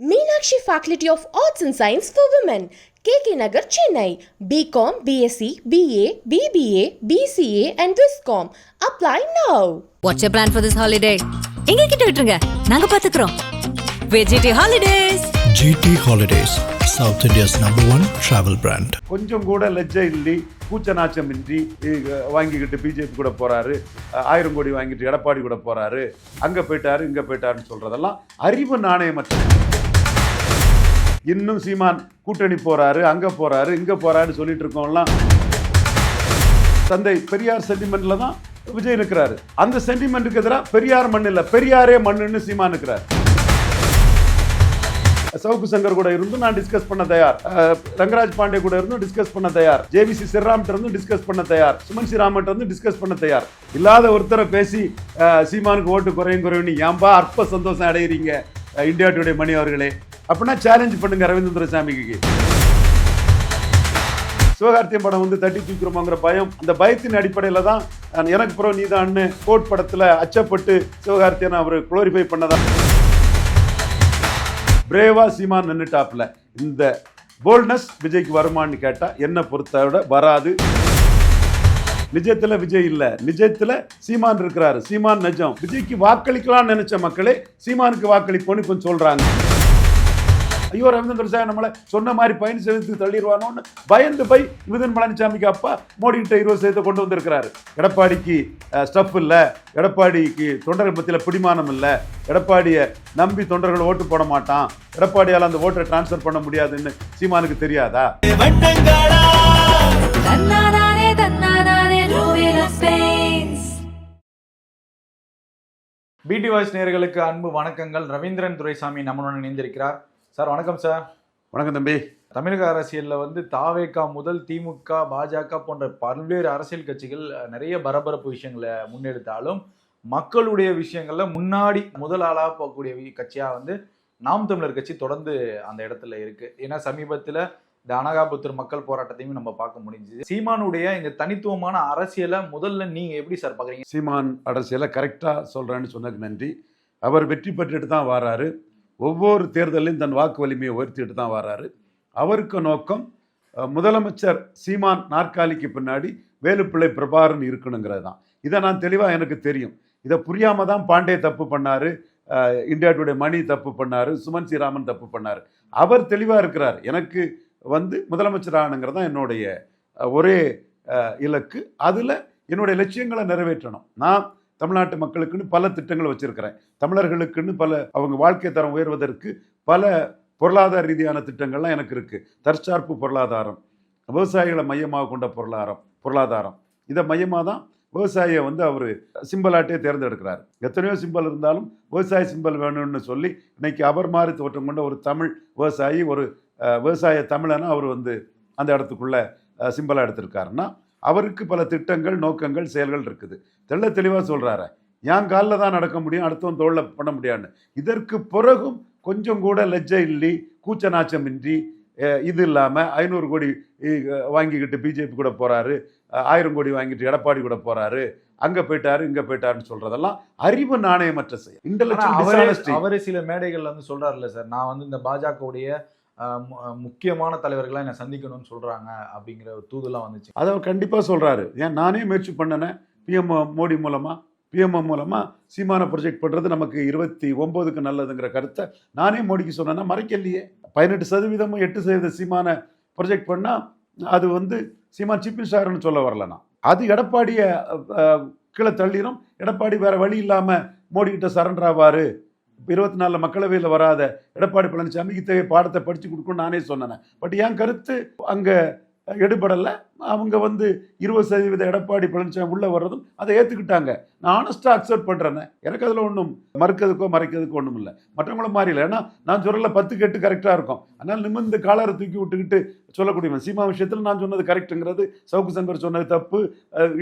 Meenakshi Faculty of Arts and Science for Women, KK Nagar, Chennai. BCom, BSc, BA, BBA, BCA, and Viscom. Apply now. What's your plan for this holiday எங்க கிட்ட விட்டுருங்க நாங்க பாத்துக்கிறோம் VGT holidays GT Holidays, South India's number one travel brand. கொஞ்சம் கூட லஜ்ஜை இல்லை கூச்ச நாச்சமின்றி இ- வாங்கிக்கிட்டு பிஜேபி கூட போறாரு ஆயிரம் கோடி வாங்கிட்டு எடப்பாடி கூட போறாரு அங்க போயிட்டாரு இங்க போயிட்டாருன்னு சொல்றதெல்லாம் அறிவு நாணயமற்ற இன்னும் சீமான் கூட்டணி போறாரு அங்க போறாரு இங்க போறாருன்னு சொல்லிட்டு இருக்கோம்லாம் தந்தை பெரியார் சென்டிமெண்ட்ல தான் விஜய் இருக்கிறாரு அந்த சென்டிமெண்ட்டுக்கு எதிராக பெரியார் மண் இல்லை பெரியாரே மண்ணுன்னு சீமான் இருக்கிறார் சவுக்கு சங்கர் கூட இருந்தும் நான் டிஸ்கஸ் பண்ண தயார். ரங்கராஜ் பாண்டே கூட இருந்தும் டிஸ்கஸ் பண்ண தயார். ஜேவிசி சிறாம்கிட்ட இருந்தும் டிஸ்கஸ் பண்ண தயார். சுமன் ஸ்ரீராமன் இருந்து டிஸ்கஸ் பண்ண தயார். இல்லாத ஒருத்தரை பேசி சீமானுக்கு ஓட்டு குறையும் குறையும் ஏன்பா அற்ப சந்தோஷம் அடையிறீங்க இந்தியா டுடே மணி அவர்களே. அப்படின்னா சேலஞ்ச் பண்ணுங்க ரவீந்திர சாமிக்கு சிவகார்த்தியம் படம் வந்து தட்டி தூக்கிறோமாங்கிற பயம். அந்த பயத்தின் அடிப்படையில் தான் எனக்கு பிறகு நீதான்னு கோட் படத்தில் அச்சப்பட்டு சிவகார்த்தியன் அவர் குளோரிஃபை பண்ணதா? பிரேவா சீமான் நின்றுட்டாப்ல இந்த போல்ட்னஸ் விஜய்க்கு வருமான்னு கேட்டால் என்ன பொறுத்தவிட வராது. நிஜத்தில் விஜய் இல்லை. நிஜத்தில் சீமான் இருக்கிறாரு. சீமான் நிஜம். விஜய்க்கு வாக்களிக்கலாம்னு நினைச்ச மக்களே சீமானுக்கு வாக்களிப்போன்னு கொஞ்சம் சொல்கிறாங்க ஐயோ ரவீந்திர சார் நம்மளை சொன்ன மாதிரி பதினஞ்சு சதவீதத்துக்கு தள்ளிடுவானோன்னு பயந்து போய் மிதன் பழனிசாமிக்கு அப்பா மோடி கிட்ட இருபது சதவீதத்தை கொண்டு வந்திருக்கிறாரு. எடப்பாடிக்கு ஸ்டஃப் இல்ல. எடப்பாடிக்கு தொண்டர்கள் மத்தியில் பிடிமானம் இல்ல. எடப்பாடியை நம்பி தொண்டர்கள் ஓட்டு போட மாட்டான். எடப்பாடியால் அந்த ஓட்டை டிரான்ஸ்ஃபர் பண்ண முடியாதுன்னு சீமானுக்கு தெரியாதா? பிடி வாய்ஸ் நேயர்களுக்கு அன்பு வணக்கங்கள். ரவீந்திரன் துரைசாமி நம்மளுடன் இணைந்திருக்கிறார். சார் வணக்கம் சார். வணக்கம் தம்பி. தமிழக அரசியல்ல வந்து தாவேகா முதல் திமுக பாஜக போன்ற பல்வேறு அரசியல் கட்சிகள் நிறைய பரபரப்பு விஷயங்களை முன்னெடுத்தாலும் மக்களுடைய விஷயங்கள்ல முன்னாடி முதல் ஆளா போகக்கூடிய வி- கட்சியா வந்து நாம் தமிழர் கட்சி தொடர்ந்து அந்த இடத்துல இருக்கு. ஏன்னா சமீபத்துல இந்த அனகாபுத்தூர் மக்கள் போராட்டத்தையும் நம்ம பார்க்க முடிஞ்சுது. சீமானுடைய இந்த தனித்துவமான அரசியலை முதல்ல நீங்க எப்படி சார் பாக்குறீங்க? சீமான் அரசியலை கரெக்டாக சொல்கிறேன்னு சொன்னதுக்கு நன்றி. அவர் வெற்றி பெற்றுட்டு தான் வராரு. ஒவ்வொரு தேர்தலையும் தன் வாக்கு வலிமையை உயர்த்திட்டு தான் வராரு. அவருக்கு நோக்கம் முதலமைச்சர் சீமான் நாற்காலிக்கு பின்னாடி வேலுப்பிள்ளை பிரபாரன் இருக்கணுங்கிறது தான். இதை நான் தெளிவாக எனக்கு தெரியும். இதை புரியாமல் தான் பாண்டே தப்பு பண்ணார் இந்தியா டுடே மணி தப்பு பண்ணாரு சுமன் ஸ்ரீராமன் தப்பு பண்ணார். அவர் தெளிவாக இருக்கிறார். எனக்கு வந்து முதலமைச்சர் ஆகணுங்கிறது தான் என்னுடைய ஒரே இலக்கு. அதில் என்னுடைய லட்சியங்களை நிறைவேற்றணும். நான் தமிழ்நாட்டு மக்களுக்குன்னு பல திட்டங்கள் வச்சிருக்கிறேன். தமிழர்களுக்குன்னு பல அவங்க வாழ்க்கை தரம் உயர்வதற்கு பல பொருளாதார ரீதியான திட்டங்கள்லாம் எனக்கு இருக்குது தற்சார்பு பொருளாதாரம் விவசாயிகளை மையமாக கொண்ட பொருளாதாரம் பொருளாதாரம். இதை மையமாக தான் விவசாயியை வந்து அவர் சிம்பலாட்டே தேர்ந்தெடுக்கிறார். எத்தனையோ சிம்பல் இருந்தாலும் விவசாய சிம்பல் வேணும்னு சொல்லி இன்னைக்கு அவர் மாதிரி தோற்றம் கொண்ட ஒரு தமிழ் விவசாயி ஒரு விவசாய தமிழனா அவர் வந்து அந்த இடத்துக்குள்ள சிம்பலாக எடுத்திருக்காருன்னா அவருக்கு பல திட்டங்கள் நோக்கங்கள் செயல்கள் இருக்குது. தெள்ள தெளிவாக சொல்கிறாரு என் காலில் தான் நடக்க முடியும்? அடுத்தவன் தோளில் பண்ண முடியாதுன்னு. இதற்கு பிறகும் கொஞ்சம் கூட லஜ்ஜை இல்லை கூச்ச நாச்சமின்றி இது இல்லாமல் ஐநூறு கோடி வாங்கிக்கிட்டு பிஜேபி கூட போகிறாரு ஆயிரம் கோடி வாங்கிட்டு எடப்பாடி கூட போகிறாரு அங்கே போயிட்டாரு இங்கே போயிட்டாருன்னு சொல்கிறதெல்லாம் அறிவு நாணயமற்ற செயல். இன்டெலெக்சுவல் அவரே சில மேடைகள்ல வந்து சொல்றாருல்ல சார். நான் வந்து இந்த பாஜகவுடைய முக்கியமான தலைவர்களாக என்னை சந்திக்கணும்னு சொல்கிறாங்க அப்படிங்கிற ஒரு தூதுலாம் வந்துச்சு. அதை அவர் கண்டிப்பாக சொல்கிறாரு ஏன் நானே முயற்சி பண்ணினேன் பிஎம் மோடி மூலமாக பிஎம்ஓ மூலமாக சீமான ப்ரொஜெக்ட் பண்ணுறது நமக்கு இருபத்தி ஒம்போதுக்கு நல்லதுங்கிற கருத்தை நானே மோடிக்கு சொன்னேன்னா மறைக்கலையே பதினெட்டு சதவீதமும் எட்டு சதவீத சீமான ப்ரொஜெக்ட் பண்ணால் அது வந்து சீமான் சீஃப் மினிஸ்டர்னு சொல்ல வரலனா அது எடப்பாடியை கீழே தள்ளிடும் எடப்பாடி வேறு வழி இல்லாமல் மோடி கிட்ட சரண்டர் ஆவார். இருபத்தி நாலில் மக்களவையில் வராத எடப்பாடி பழனிசாமி தேவை பாடத்தை படித்து கொடுக்கணும்னு நானே சொன்னேன். பட் என் கருத்து அங்கே எடுபடலை. அவங்க வந்து இருபது சதவீத எடப்பாடி பழனிசாமி உள்ளே வர்றதும் அதை ஏற்றுக்கிட்டாங்க நான் ஆனஸ்ட்டாக அக்செப்ட் பண்ணுறேன் எனக்கு அதில் ஒன்றும் மறுக்கிறதுக்கோ மறைக்கிறதுக்கோ ஒன்றும் இல்லை. மற்றவங்கள மாதிரி இல்லை ஏன்னா நான் சொல்ல பத்து கெட்டு கரெக்டாக இருக்கும். அதனால் நிமிர்ந்து காலரை தூக்கி விட்டுக்கிட்டு சொல்லக்கூடியவன். சீமா விஷயத்தில் நான் சொன்னது கரெக்ட்டுங்கிறது சவுக்கு சங்கர் சொன்னது தப்பு.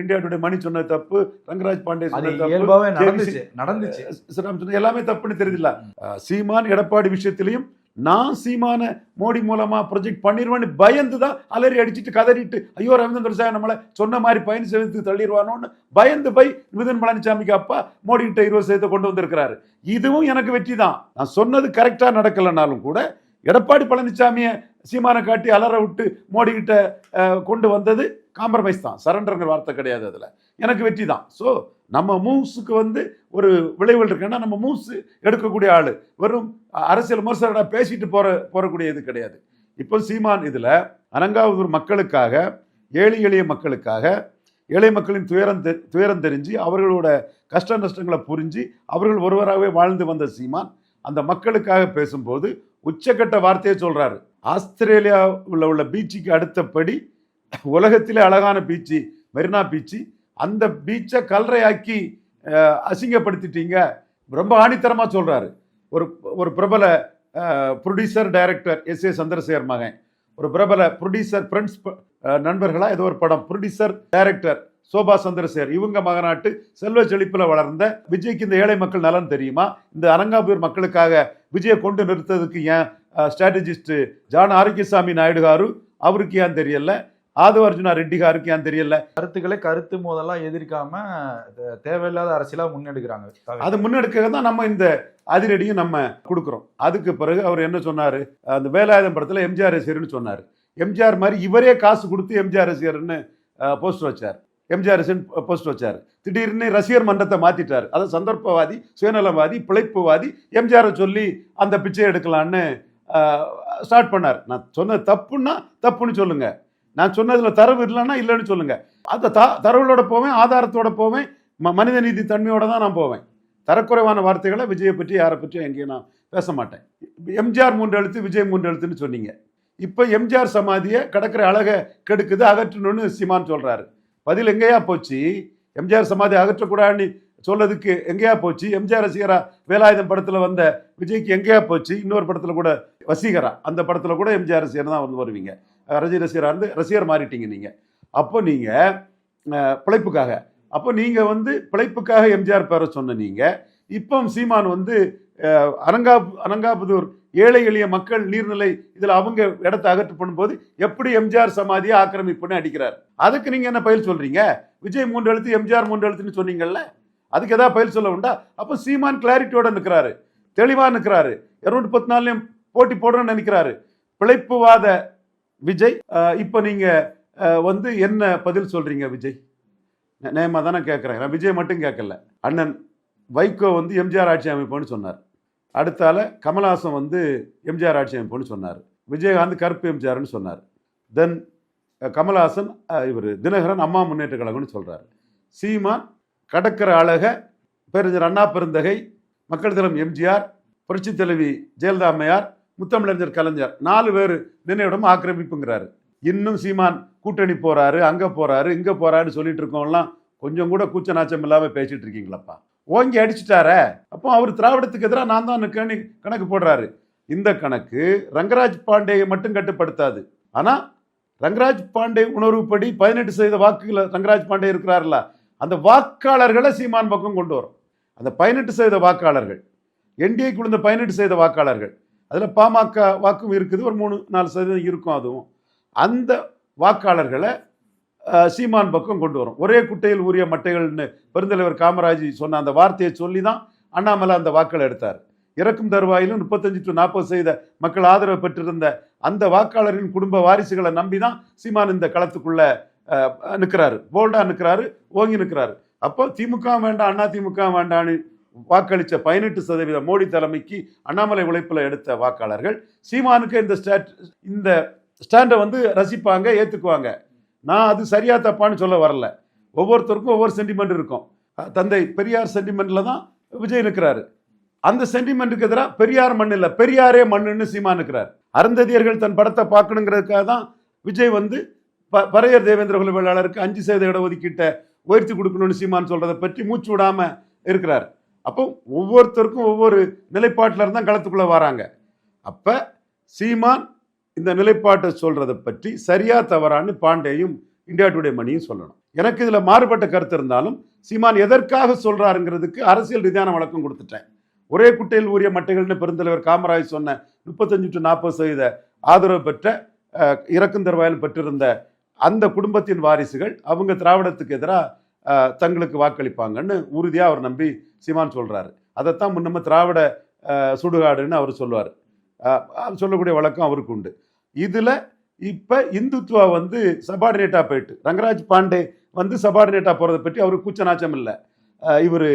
இந்தியா டுடே மணி சொன்னது தப்பு. ரங்கராஜ் பாண்டே சொன்னது தப்பு. நடந்துச்சு. நடந்துச்சு. எல்லாமே தப்புன்னு தெரியுதுல்ல சீமான் எடப்பாடி விஷயத்திலையும் நான் சீமான மோடி மூலமாக ப்ரொஜெக்ட் பண்ணிடுவேன்னு பயந்து தான் அலறி அடிச்சிட்டு கதறிட்டு ஐயோ ரவீந்திர சார் நம்மளை சொன்ன மாதிரி பயணி சதவீதத்துக்கு தள்ளிடுவானோன்னு பயந்து போய் நிதின் பழனிசாமிக்கு அப்பா மோடி கிட்ட இருபது சதவீதத்தை கொண்டு வந்திருக்கிறாரு. இதுவும் எனக்கு வெற்றி தான் நான் சொன்னது கரெக்டாக நடக்கலைனாலும் கூட எடப்பாடி பழனிசாமியை சீமானை காட்டி அலற விட்டு மோடி கிட்ட கொண்டு வந்தது காம்ப்ரமைஸ் தான். சரண்டருங்கிற வார்த்தை கிடையாது அதில். எனக்கு வெற்றி தான் ஸோ நம்ம மூவ்ஸுக்கு வந்து ஒரு விளைவுகள் இருக்குன்னா நம்ம மூவ்ஸ் எடுக்கக்கூடிய ஆள். வெறும் அரசியல் விமர்சன பேசிட்டு போற போறக்கூடிய இது கிடையாது. இப்போ சீமான் இதில் அனங்காவூர் மக்களுக்காக ஏழை எளிய மக்களுக்காக ஏழை மக்களின் துயரம் தெ- துயரம் தெரிஞ்சு அவர்களோட கஷ்ட நஷ்டங்களை புரிஞ்சு அவர்கள் ஒருவராகவே வாழ்ந்து வந்த சீமான் அந்த மக்களுக்காக பேசும்போது உச்சக்கட்ட வார்த்தையை சொல்கிறாரு ஆஸ்திரேலியாவில் உள்ள பீச்சுக்கு அடுத்தபடி உலகத்திலே அழகான பீச்சு மெரினா பீச்சு அந்த பீச்சை கல்றையாக்கி அசிங்கப்படுத்திட்டீங்க. ரொம்ப ஆணித்தரமாக சொல்கிறாரு ஒரு ஒரு பிரபல producer director S A Chandrasekhar மகன். ஒரு பிரபல ப்ரொடியூசர் ஃப்ரெண்ட்ஸ் நண்பர்களாக ஏதோ ஒரு படம். Producer director Shoba Chandrasekhar. இவங்க மகநாட்டு செல்வ செழிப்பில் வளர்ந்த விஜய்க்கு இந்த ஏழை மக்கள் நலன் தெரியுமா? இந்த அரங்காபூர் மக்களுக்காக விஜயை கொண்டு நிறுத்ததுக்கு ஏன் ஸ்ட்ராட்டஜிஸ்ட் ஜான் ஆரோக்கியசாமி நாயுடு காரு? அவருக்கு ஏன் தெரியல? ஆதவ அர்ஜுனா ரெட்டி காருக்கு ஏன் தெரியல. கருத்துக்களை கருத்து மோதெல்லாம் எதிர்க்காம தேவையில்லாத அரசியலா முன்னெடுக்கிறாங்க. அது முன்னெடுக்க தான் நம்ம இந்த அதிரடியும் நம்ம கொடுக்குறோம். அதுக்கு பிறகு அவர் என்ன சொன்னாரு? அந்த வேலாயுதம் படத்துல எம்ஜிஆர் ரசிகர்னு சொன்னார். எம்ஜிஆர் மாதிரி இவரே காசு கொடுத்து எம்ஜிஆர் ரசிகர்னு போஸ்ட் வச்சார். எம்ஜிஆர் ரசிகன் போஸ்ட் வச்சார். திடீர்னு ரசிகர் மன்றத்தை மாத்திட்டார். அதை சந்தர்ப்பவாதி சுயநலவாதி பிழைப்புவாதி எம்ஜிஆரை சொல்லி அந்த பிச்சை எடுக்கலான்னு ஸ்டார்ட் பண்ணார். நான் சொன்னது தப்புன்னா தப்புன்னு சொல்லுங்க. நான் சொன்னதுல தரவு இல்லைன்னா இல்லைன்னு சொல்லுங்க. அந்த த தரவுகளோட போவேன் ஆதாரத்தோட போவேன் ம- மனித நீதி தன்மையோட தான் நான் போவேன். தரக்குறைவான வார்த்தைகளை விஜயை பற்றி யாரை பற்றியும் எங்கேயும் நான் பேச மாட்டேன். எம்ஜிஆர் மூன்று எழுத்து விஜய் மூன்று எழுத்துன்னு சொன்னீங்க. இப்போ எம்ஜிஆர் சமாதியை கடற்கரை அழகை கெடுக்குது அகற்றணும்னு சீமான் சொல்றாரு. பதில் எங்கேயா போச்சு? எம்ஜிஆர் சமாதி அகற்றக்கூடாதுன்னு சொல்லதுக்கு எங்கேயா போச்சு? எம்ஜிஆர் ரசிகரா வேலாயுதம் படத்தில் வந்த விஜய்க்கு எங்கேயா போச்சு? இன்னொரு படத்தில் கூட வசீகரா அந்த படத்தில் கூட எம்ஜிஆர் ரசிகர் தான் வந்து வருவீங்க. ரஜி ரஜினி ரசிகரா இருந்து ரசிகர் மாறிட்டீங்க நீங்கள் அப்போ நீங்கள் பிழைப்புக்காக. அப்போ நீங்கள் வந்து பிழைப்புக்காக எம்ஜிஆர் பேரை சொன்ன நீங்கள் இப்போ சீமான் வந்து அரங்கா அனங்கா அனங்காபுதூர் ஏழை எளிய மக்கள் நீர்நிலை இதில் அவங்க இடத்தை அகற்று பண்ணும்போது எப்படி எம்ஜிஆர் சமாதியை ஆக்கிரமிப்புன்னு அடிக்கிறார். அதுக்கு நீங்கள் என்ன பயில் சொல்கிறீங்க விஜய் மூன்று எழுத்து எம்ஜிஆர் மூன்று எழுத்துன்னு சொன்னீங்கல்ல? அதுக்கு எதாவது பயில் சொல்ல உண்டா? அப்போ சீமான் கிளாரிட்டியோட நிற்கிறாரு தெளிவாக நிற்கிறாரு இருநூற்றி பத்து நாள்லயும் போட்டி போடணும்னு நினைக்கிறாரு. பிழைப்புவாத விஜய் இப்போ நீங்கள் வந்து என்ன பதில் சொல்றீங்க விஜய்? நே- நேமா தானே கேட்குறேன் நான் விஜய் மட்டும் கேட்கல அண்ணன் வைகோ வந்து எம்ஜிஆர் ஆட்சி அமைப்புன்னு சொன்னார். அடுத்தால கமல்ஹாசன் வந்து எம்ஜிஆர் ஆட்சி அமைப்புன்னு சொன்னார். விஜயகாந்த் கருப்பு எம்ஜிஆர்னு சொன்னார். தென் கமல்ஹாசன் இவர் தினகரன் அம்மா முன்னேற்ற கழகம்னு சொல்கிறார் சீமான் கடற்கரை அழக பேரறிஞர் அண்ணா பெருந்தகை மக்கள் தினம் எம்ஜிஆர் புரட்சி தலைவி ஜெயலலிதா அம்மையார் முத்தமிழறிஞர் கலைஞர். நாலு பேர் நினைவிடம் ஆக்கிரமிப்புங்கிறாரு. இன்னும் சீமான் கூட்டணி போறாரு அங்க போறாரு இங்க போறாருன்னு சொல்லிட்டு இருக்கோம்லாம் கொஞ்சம் கூட கூச்ச நாச்சம் இல்லாம பேசிட்டு இருக்கீங்களப்பா? ஓங்கி அடிச்சிட்டாரே. அப்போ அவர் திராவிடத்துக்கு எதிராக நான் தான் கணக்கு போடுறாரு. இந்த கணக்கு ரங்கராஜ் பாண்டேயை மட்டும் கட்டுப்படுத்தாது. ஆனா ரங்கராஜ் பாண்டே உணர்வுப்படி பதினெட்டு சதவீத வாக்குகள் ரங்கராஜ் பாண்டே இருக்கிறார்ல அந்த வாக்காளர்களை சீமான் பக்கம் கொண்டு வரும். அந்த பதினெட்டு சதவீத வாக்காளர்கள் என்டிஏ குழுந்த பதினெட்டு சதவீத வாக்காளர்கள் அதில் பாமக வாக்கும் இருக்குது. ஒரு மூணு நாலு சதவீதம் இருக்கும் அதுவும். அந்த வாக்காளர்களை சீமான் பக்கம் கொண்டு வரும். ஒரே குட்டையில் ஊறிய மட்டைகள்னு பெருந்தலைவர் காமராஜ் சொன்ன அந்த வார்த்தையை சொல்லி தான் அண்ணாமலை அந்த வாக்களை எடுத்தார். இறக்கும் தருவாயிலும் முப்பத்தஞ்சு டு நாற்பது செய்த மக்கள் ஆதரவு பெற்றிருந்த அந்த வாக்காளரின் குடும்ப வாரிசுகளை நம்பி தான் சீமான் இந்த களத்துக்குள்ள நிற்கிறாரு போல்டா நிற்கிறாரு ஓங்கி நிற்கிறாரு அப்போ திமுக வேண்டாம் அண்ணா திமுக வேண்டான்னு வாக்களித்த பதினெட்டு சதவீதம் மோடி தலைமைக்கு அண்ணாமலை உழைப்பில் எடுத்த வாக்காளர்கள். சீமானுக்கு இந்த ஸ்டாட் இந்த ஸ்டாண்டை வந்து ரசிப்பாங்க ஏற்றுக்குவாங்க நான் அது சரியா தப்பான்னு சொல்ல வரல. ஒவ்வொருத்தருக்கும் ஒவ்வொரு சென்டிமெண்ட் இருக்கும். தந்தை பெரியார் சென்டிமெண்ட்ல தான் விஜய் நிற்கிறாரு அந்த சென்டிமெண்ட்டுக்கு எதிராக பெரியார் மண் இல்லை பெரியாரே மண்ணுன்னு சீமா நிற்கிறார் அருந்ததியர்கள் தன் படத்தை பார்க்கணுங்கிறதுக்காக தான் விஜய் வந்து ப பறையர் தேவேந்திர குல அஞ்சு சதவீத இடஒதுக்கீட்டை உயர்த்தி கொடுக்கணும்னு சீமான் சொல்கிறத பற்றி மூச்சு விடாமல் இருக்கிறார். அப்போ ஒவ்வொருத்தருக்கும் ஒவ்வொரு நிலைப்பாட்டில் இருந்தால் களத்துக்குள்ளே வராங்க. அப்போ சீமான் இந்த நிலைப்பாட்டை சொல்றதை பற்றி சரியா தவறான்னு பாண்டேயும் இந்தியா டுடே மணியும் சொல்லணும். எனக்கு இதில் மாறுபட்ட கருத்து இருந்தாலும் சீமான் எதற்காக சொல்கிறாருங்கிறதுக்கு அரசியல் ரீதியான வழக்கம் கொடுத்துட்டேன். ஒரே குட்டையில் ஊரிய மட்டைகள்னு பெருந்தலைவர் காமராஜ் சொன்ன முப்பத்தஞ்சு டு நாற்பது சதவீத ஆதரவு பெற்ற இறக்கும் தருவாயில் பெற்றிருந்த அந்த குடும்பத்தின் வாரிசுகள் அவங்க திராவிடத்துக்கு எதிராக தங்களுக்கு வாக்களிப்பாங்கன்னு உறுதியாக அவர் நம்பி சீமான் சொல்கிறாரு அதைத்தான் முன்னம திராவிட சுடுகாடுன்னு அவர் சொல்லுவார். சொல்லக்கூடிய வழக்கம் அவருக்கு உண்டு. இதில் இப்போ இந்துத்துவா வந்து சபார்டினேட்டாக போயிட்டு ரங்கராஜ் பாண்டே வந்து சபார்டினேட்டாக போகிறத பற்றி அவருக்கு கூச்சநாச்சம் இல்லை. இவர்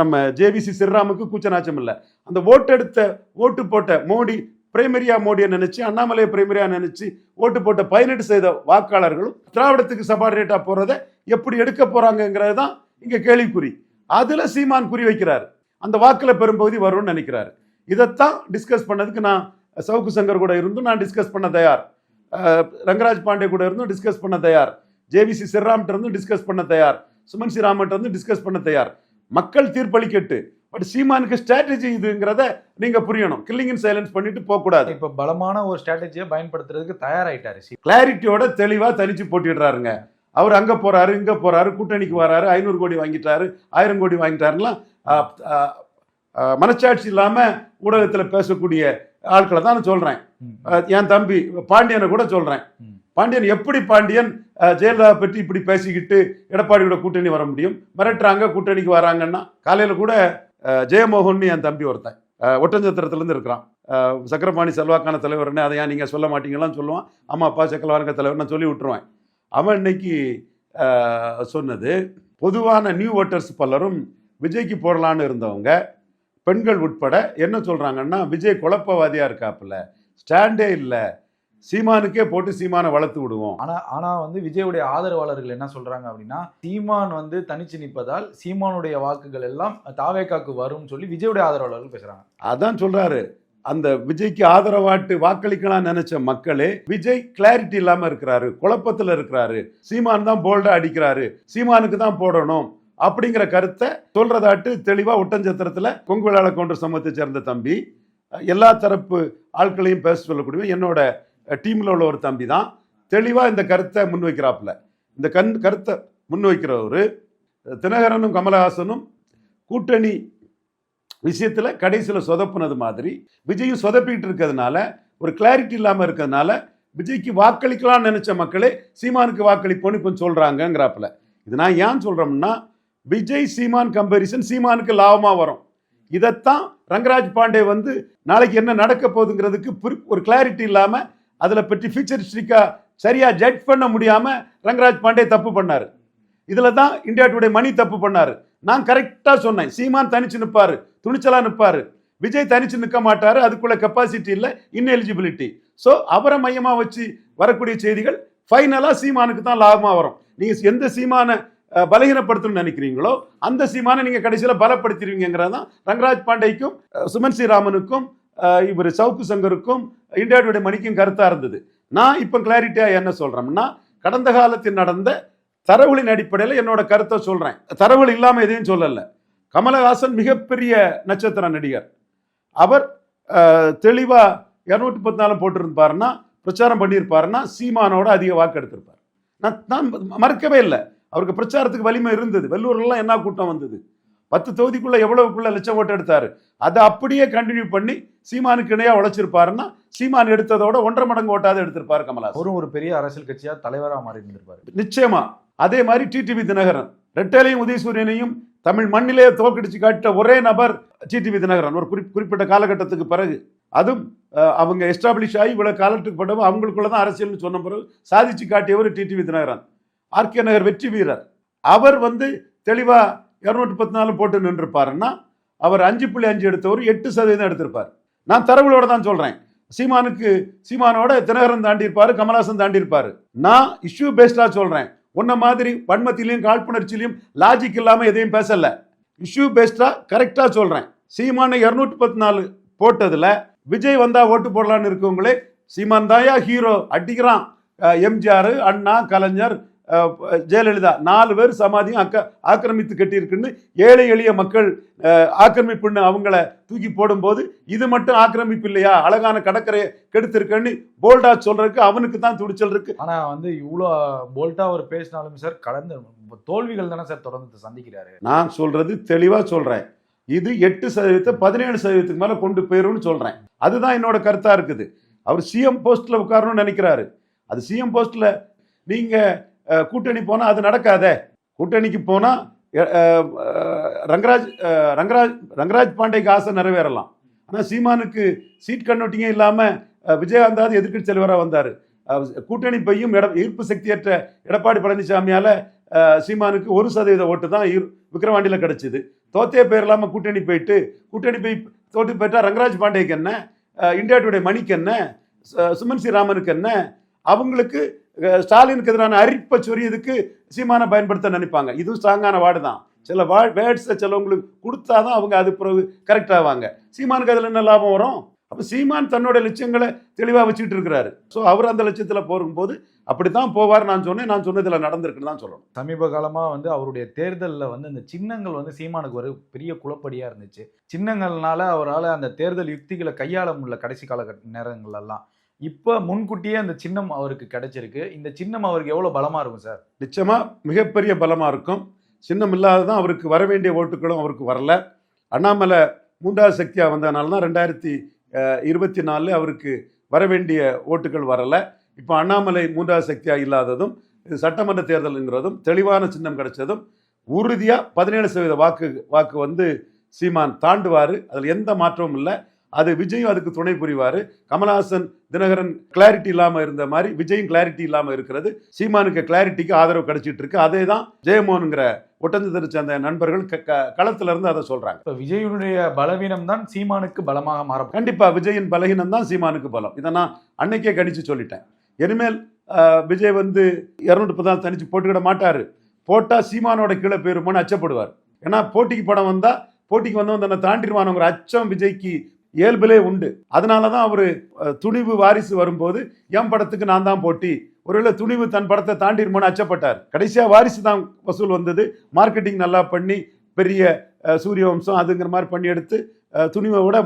நம்ம ஜேவிசி ஸ்ரீராமுக்கு கூச்சநாச்சம் இல்லை. அந்த ஓட்டெடுத்த ஓட்டு போட்ட மோடி பிரைமரியா மோடியை நினைச்சு அண்ணாமலை பிரைமரியா நினைச்சு ஓட்டு போட்ட பதினெட்டு செய்த வாக்காளர்களும் திராவிடத்துக்கு சபார்டினேட்டா போகிறத எப்படி எடுக்க போறாங்கிறது தான் இங்கே கேள்விக்குறி. அதுல சீமான் குறி வைக்கிறார். அந்த வாக்கில் பெரும்பகுதி வரும்னு நினைக்கிறாரு. இதைத்தான் டிஸ்கஸ் பண்ணதுக்கு நான் சவுக்கு சங்கர் கூட இருந்தும் நான் டிஸ்கஸ் பண்ண தயார். ரங்கராஜ் பாண்டே கூட இருந்தும் டிஸ்கஸ் பண்ண தயார். ஜேவிசி சிறராம்கிட்ட இருந்தும் டிஸ்கஸ் பண்ண தயார். சுமன் ஸ்ரீராமன் இருந்து டிஸ்கஸ் பண்ண தயார். மக்கள் தீர்ப்பளிக்கட்டு. பட் சீமானுக்கு ஸ்ட்ராட்டஜி இதுங்கிறத நீங்க புரியணும். கில்லிங் சைலன்ஸ் பண்ணிட்டு போக கூடாது இப்ப பலமான ஒரு ஸ்ட்ராட்டஜியை பயன்படுத்துறதுக்கு தயாராயிட்டாரு கிளாரிட்டியோட தெளிவா தனிச்சு போட்டிடுறாருங்க. அவர் அங்க போறாரு இங்க போறாரு கூட்டணிக்கு வராரு ஐநூறு கோடி வாங்கிட்டாரு ஆயிரம் கோடி வாங்கிட்டாருலாம் மனச்சாட்சி இல்லாம ஊடகத்துல பேசக்கூடிய ஆட்களை தான் நான் சொல்றேன். என் தம்பி பாண்டியனை கூட சொல்றேன். பாண்டியன் எப்படி பாண்டியன் ஜெயலலிதா பற்றி இப்படி பேசிக்கிட்டு எடப்பாடியோட கூட்டணி வர முடியும்? மிரட்டுறாங்க கூட்டணிக்கு வராங்கன்னா காலையில கூட ஜெயமோகன் என் தம்பி ஒருத்தன். ஒட்டஞ்சத்திரத்துலேருந்து இருக்கிறான். சக்கரபாணி செல்வாக்கான தலைவர்னு அதை ஏன் நீங்கள் சொல்ல மாட்டீங்களான்னு சொல்லுவான். ஆமாம் அப்பா சக்கரவாரங்க தலைவர் நான் சொல்லி விட்டுருவேன். அவன் இன்னைக்கு சொன்னது பொதுவான நியூ ஓட்டர்ஸ் பலரும் விஜய்க்கு போடலான்னு இருந்தவங்க பெண்கள் உட்பட என்ன சொல்கிறாங்கன்னா விஜய் குழப்பவாதியாக இருக்காப்புல. ஸ்டாண்டே இல்லை. சீமானுக்கே போட்டு சீமானை வளர்த்து விடுவோம். ஆனா ஆனா வந்து விஜயுடைய ஆதரவாளர்கள் என்ன சொல்றாங்க அப்படின்னா சீமான் வந்து தனிச்சு நிற்பதால் சீமானுடைய வாக்குகள் எல்லாம் தாவேக்காக்கு வரும்னு சொல்லி விஜயுடைய ஆதரவாளர்கள் பேசுறாங்க. அதான் சொல்றாரு. அந்த விஜய்க்கு ஆதரவாட்டு வாக்களிக்கலாம் நினைச்ச மக்களே விஜய் கிளாரிட்டி இல்லாம இருக்கிறாரு குழப்பத்துல இருக்கிறாரு சீமான் தான் போல்டா அடிக்கிறாரு சீமானுக்கு தான் போடணும் அப்படிங்கிற கருத்தை சொல்றதாட்டு தெளிவா ஒட்டஞ்சத்திரத்துல கொங்கு வேளாள கவுண்டர் சமூகத்தை சேர்ந்த தம்பி எல்லா தரப்பு ஆட்களையும் பேச சொல்லக்கூடிய என்னோட டீமில் உள்ள ஒரு தம்பி தான் தெளிவாக இந்த கருத்தை முன்வைக்கிறாப்புல. இந்த கண் கருத்தை முன்வைக்கிறவர் தினகரனும் கமலஹாசனும் கூட்டணி விஷயத்தில் கடைசியில் சொதப்புனது மாதிரி விஜயும் சொதப்பிட்டு இருக்கிறதுனால ஒரு கிளாரிட்டி இல்லாமல் இருக்கிறதுனால விஜய்க்கு வாக்களிக்கலாம்னு நினச்ச மக்களே சீமானுக்கு வாக்களிப்போன்னு இப்போ சொல்கிறாங்கங்கிறாப்புல இது நான் ஏன் சொல்கிறோம்னா விஜய் சீமான் கம்பேரிசன் சீமானுக்கு லாபமாக வரும். இதைத்தான் ரங்கராஜ் பாண்டே வந்து நாளைக்கு என்ன நடக்க போகுதுங்கிறதுக்கு ஒரு கிளாரிட்டி இல்லாமல் அதில் பற்றி ஃபியூச்சரிஸ்டிக்காக சரியாக ஜட்ஜ் பண்ண முடியாமல் ரங்கராஜ் பாண்டே தப்பு பண்ணார். இதில் தான் இந்தியா டுடே மணி தப்பு பண்ணார். நான் கரெக்டாக சொன்னேன். சீமான் தனிச்சு நிற்பார் துணிச்சலாக நிற்பார் விஜய் தனிச்சு நிற்க மாட்டார். அதுக்குள்ள கெப்பாசிட்டி இல்லை இன்எலிஜிபிலிட்டி ஸோ அவரை மையமாக வச்சு வரக்கூடிய செய்திகள் ஃபைனலாக சீமானுக்கு தான் லாபமாக வரும். நீங்கள் எந்த சீமானை பலகீனப்படுத்தணும்னு நினைக்கிறீங்களோ அந்த சீமானை நீங்கள் கடைசியில் பலப்படுத்திடுவீங்கிறது தான் ரங்கராஜ் பாண்டேக்கும் சுமன் ஸ்ரீராமனுக்கும் இவர் சவுக்கு சங்கருக்கும் இந்தியா டுடே மணிக்கும் கருத்தாக இருந்தது. நான் இப்போ கிளாரிட்டியாக என்ன சொல்கிறோம்னா கடந்த காலத்தில் நடந்த தரவுகளின் அடிப்படையில் என்னோட கருத்தை சொல்கிறேன் தரவுகள் இல்லாமல் எதையும் சொல்லலை. கமலஹாசன் மிகப்பெரிய நட்சத்திர நடிகர். அவர் தெளிவாக இரநூத்தி பத்து நாலு போட்டிருப்பாருன்னா பிரச்சாரம் பண்ணியிருப்பாருன்னா சீமானோட அதிக வாக்கு எடுத்திருப்பார். நான் நான் மறுக்கவே இல்லை. அவருக்கு பிரச்சாரத்துக்கு வலிமை இருந்தது. வெள்ளூர்லாம் என்ன கூட்டம் வந்தது? பத்து தொகுதிக்குள்ள எவ்வளவுக்குள்ள லட்சம் ஓட்டு எடுத்தாரு? அதை அப்படியே கண்டினியூ பண்ணி சீமானுக்கு இணையா உழைச்சிருப்பாருன்னா சீமான் எடுத்ததோட ஒன்றரை மடங்கு ஓட்டாவது எடுத்திருப்பாரு கமலஹாசன். அவரும் ஒரு பெரிய அரசியல் கட்சியா தலைவரா மாறி இருந்திருப்பாரு. நிச்சயமா. அதே மாதிரி டிடிவி தினகரன். ரெட்டலையும் உதயசூரியனையும் தமிழ் மண்ணிலே தோக்கடிச்சு காட்ட ஒரே நபர் டிடிவி தினகரன். ஒரு குறி குறிப்பிட்ட காலகட்டத்துக்கு பிறகு. அதுவும் அவங்க எஸ்டாப்ளிஷ் ஆகி இவ்வளவு காலத்துக்கு பட்டவும் அவங்களுக்குள்ள தான் அரசியல்னு சொன்ன பிறகு சாதிச்சு காட்டியவர் டிடிவி தினகரன். ஆர்கே நகர் வெற்றி வீரர். அவர் வந்து தெளிவா இரநூற்றி பத்து நாலு போட்டு நின்றுப்பாருன்னா அவர் அஞ்சு புள்ளி அஞ்சு எடுத்தவர் எட்டு சதவீதம் எடுத்திருப்பார். நான் தரவுகளோட தான் சொல்கிறேன் சீமானுக்கு சீமானோட தினகரன் தாண்டியிருப்பார் கமலாசன் தாண்டியிருப்பார். நான் இஷ்யூ பேஸ்டாக சொல்கிறேன் உன்ன மாதிரி வன்மத்திலையும் காழ்ப்புணர்ச்சியிலையும் லாஜிக் இல்லாமல் எதையும் பேசலை. இஷ்யூ பேஸ்டாக கரெக்டாக சொல்கிறேன் சீமானை இரநூற்றி பத்து நாலு போட்டதில் விஜய் வந்தால் ஓட்டு போடலான்னு இருக்கவங்களே சீமான் தாயா ஹீரோ அடிக்கிறான். எம்ஜிஆர் அண்ணா கலைஞர் ஜெயலலிதா நாலு பேர் சமாதியும் அக்க ஆக்கிரமித்து கட்டியிருக்குன்னு ஏழை எளிய மக்கள் ஆக்கிரமிப்புன்னு அவங்கள தூக்கி போடும்போது இது மட்டும் ஆக்கிரமிப்பு இல்லையா? அழகான கடற்கரையை கெடுத்திருக்கேன்னு போல்டா சொல்றதுக்கு அவனுக்கு தான் துடிச்சல் இருக்கு. ஆனா வந்து இவ்வளோ போல்ட்டா அவர் பேசினாலும் சார் கடந்த தோல்விகள் தானே சார் தொடர்ந்து சந்திக்கிறாரு. நான் சொல்றது தெளிவா சொல்றேன். இது எட்டு சதவீதத்தை பதினேழு சதவீதத்துக்கு மேல கொண்டு போயிரும்னு சொல்றேன். அதுதான் என்னோட கருத்தா இருக்குது. அவர் சிஎம் போஸ்ட்ல உட்காரணும்னு நினைக்கிறாரு. அது சிஎம் போஸ்ட்ல நீங்க அஹ், கூட்டணி போனால் அது நடக்காதே? கூட்டணிக்கு போனால் ரங்கராஜ் ரங்கராஜ் ரங்கராஜ் பாண்டேக்கு ஆசை நிறைவேறலாம். ஆனால் சீமானுக்கு சீட் கண்ணோட்டிங்கே இல்லாமல் விஜயகாந்தாவது எதிர்க்கட்சி தலைவராக வந்தார். கூட்டணி பையும் எட ஈர்ப்பு சக்தியற்ற எடப்பாடி பழனிசாமியால் சீமானுக்கு ஒரு சதவீத ஓட்டு தான் ஈர்- விக்கிரவாண்டியில் கிடச்சிது. தோத்தே பேர் இல்லாமல் கூட்டணி போயிட்டு கூட்டணி போய் தோத்து போயிட்டா ரங்கராஜ் பாண்டேக்கு என்ன? இந்தியா டுடே மணிக்கு என்ன? சுமன் சி ராமனுக்கு என்ன? அவங்களுக்கு ஸ்டாலினுக்கு எதிரான அரிப்பை சொரியதுக்கு சீமானை பயன்படுத்த நினைப்பாங்க. இதுவும் ஸ்ட்ராங்கான வார்டு தான் சில வா வேர்ட்ஸை சிலவங்களுக்கு கொடுத்தாதான் அவங்க அது பிறகு கரெக்ட் ஆவாங்க. சீமானுக்கு அதில் என்ன லாபம் வரும்? அப்போ சீமான் தன்னோட லட்சியங்களை தெளிவாக வச்சுட்டு இருக்கிறாரு. ஸோ அவர் அந்த லட்சியத்தில் போகும்போது அப்படி தான் போவார் நான் சொன்னேன். நான் சொன்னதில் நடந்திருக்குன்னு தான் சொல்லணும். சமீப காலமாக வந்து அவருடைய தேர்தலில் வந்து அந்த சின்னங்கள் வந்து சீமானுக்கு ஒரு பெரிய குழப்படியாக இருந்துச்சு. சின்னங்கள்னால அவரால் அந்த தேர்தல் யுக்திகளை கையாள முடியல கடைசி கால நேரங்கள்லாம் இப்போ முன்கூட்டியே அந்த சின்னம் அவருக்கு கிடைச்சிருக்கு. இந்த சின்னம் அவருக்கு எவ்வளோ பலமாக இருக்கும் சார்? நிச்சயமாக மிகப்பெரிய பலமாக இருக்கும். சின்னம் இல்லாததான் அவருக்கு வர வேண்டிய ஓட்டுகளும் அவருக்கு வரல. அண்ணாமலை மூன்றாவது சக்தியாக வந்ததுனால தான் ரெண்டாயிரத்தி இருபத்தி நாலில் அவருக்கு வர வேண்டிய ஓட்டுகள் வரலை. இப்போ அண்ணாமலை மூன்றாவது சக்தியாக இல்லாததும் இது சட்டமன்ற தேர்தலுங்கிறதும் தெளிவான சின்னம் கிடைச்சதும் உறுதியாக பதினேழு சதவீத வாக்கு வாக்கு வந்து சீமான் தாண்டுவார். அதில் எந்த மாற்றமும் இல்லை. அது விஜயும் அதுக்கு துணை புரிவார். கமலஹாசன் தினகரன் கிளாரிட்டி இல்லாமல் இருந்த மாதிரி விஜயும் கிளாரிட்டி இல்லாமல் இருக்கிறது. சீமானுக்கு கிளாரிட்டிக்கு ஆதரவு கிடைச்சிட்டு இருக்கு. அதே தான் ஜெயமோகனுங்கிற ஒட்டஞ்சத்திற்கு சேர்ந்த நண்பர்கள் களத்துல இருந்து அதை சொல்றாங்க. இப்போ விஜயனுடைய பலவீனம் தான் சீமானுக்கு பலமாக மாற கண்டிப்பா விஜயின் பலகீனம் தான் சீமானுக்கு பலம். இதை நான் அன்னைக்கே கணிச்சு சொல்லிட்டேன். இனிமேல் விஜய் வந்து இரநூத்தி பதினாலு தனிச்சு போட்டுக்கிட மாட்டாரு. போட்டா சீமானோட கீழே போயிருமோன்னு அச்சப்படுவார். ஏன்னா போட்டிக்கு படம் வந்தா போட்டிக்கு வந்தவன் தன்னை தாண்டிடுவானுங்கிற அச்சம் விஜய்க்கு இயல்பிலே உண்டு. அதனால தான் அவர் துணிவு வாரிசு வரும்போது என் படத்துக்கு நான் தான் போட்டி. ஒருவேளை துணிவு தன் படத்தை தாண்டிடுமோன்னு அச்சப்பட்டார். கடைசியாக வாரிசு தான் வசூல் வந்தது. மார்க்கெட்டிங் நல்லா பண்ணி பெரிய சூரிய வம்சம் அதுங்கிற மாதிரி பண்ணி எடுத்து துணிவை விட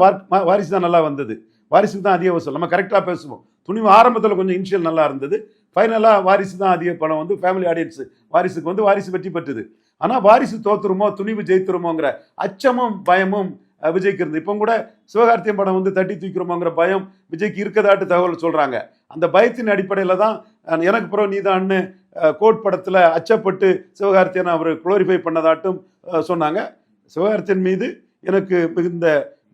வாரிசு தான் நல்லா வந்தது. வாரிசுக்கு தான் அதிக வசூல். நம்ம கரெக்டாக பேசுவோம். துணிவு ஆரம்பத்தில் கொஞ்சம் இனிஷியல் நல்லா இருந்தது. ஃபைனலாக வாரிசு தான் அதிக பணம் வந்து ஃபேமிலி ஆடியன்ஸ் வாரிசுக்கு வந்து வாரிசு வெற்றி பெற்றது. ஆனால் வாரிசு தோத்துருமோ துணிவு ஜெயித்துருமோங்கிற அச்சமும் பயமும் விஜய்க்கு இருந்து. இப்போ கூட சிவகார்த்தியம் படம் வந்து தட்டி தூக்கிறோமாங்கிற பயம் விஜய்க்கு இருக்கதாட்டு தகவல் சொல்கிறாங்க அந்த பயத்தின் அடிப்படையில் தான் எனக்கு பிறகு நீதான்னு கோட் படத்தில் அச்சப்பட்டு சிவகார்த்தியன் அவர் குளோரிஃபை பண்ணதாட்டும் சொன்னாங்க. சிவகார்த்தியன் மீது எனக்கு மிகுந்த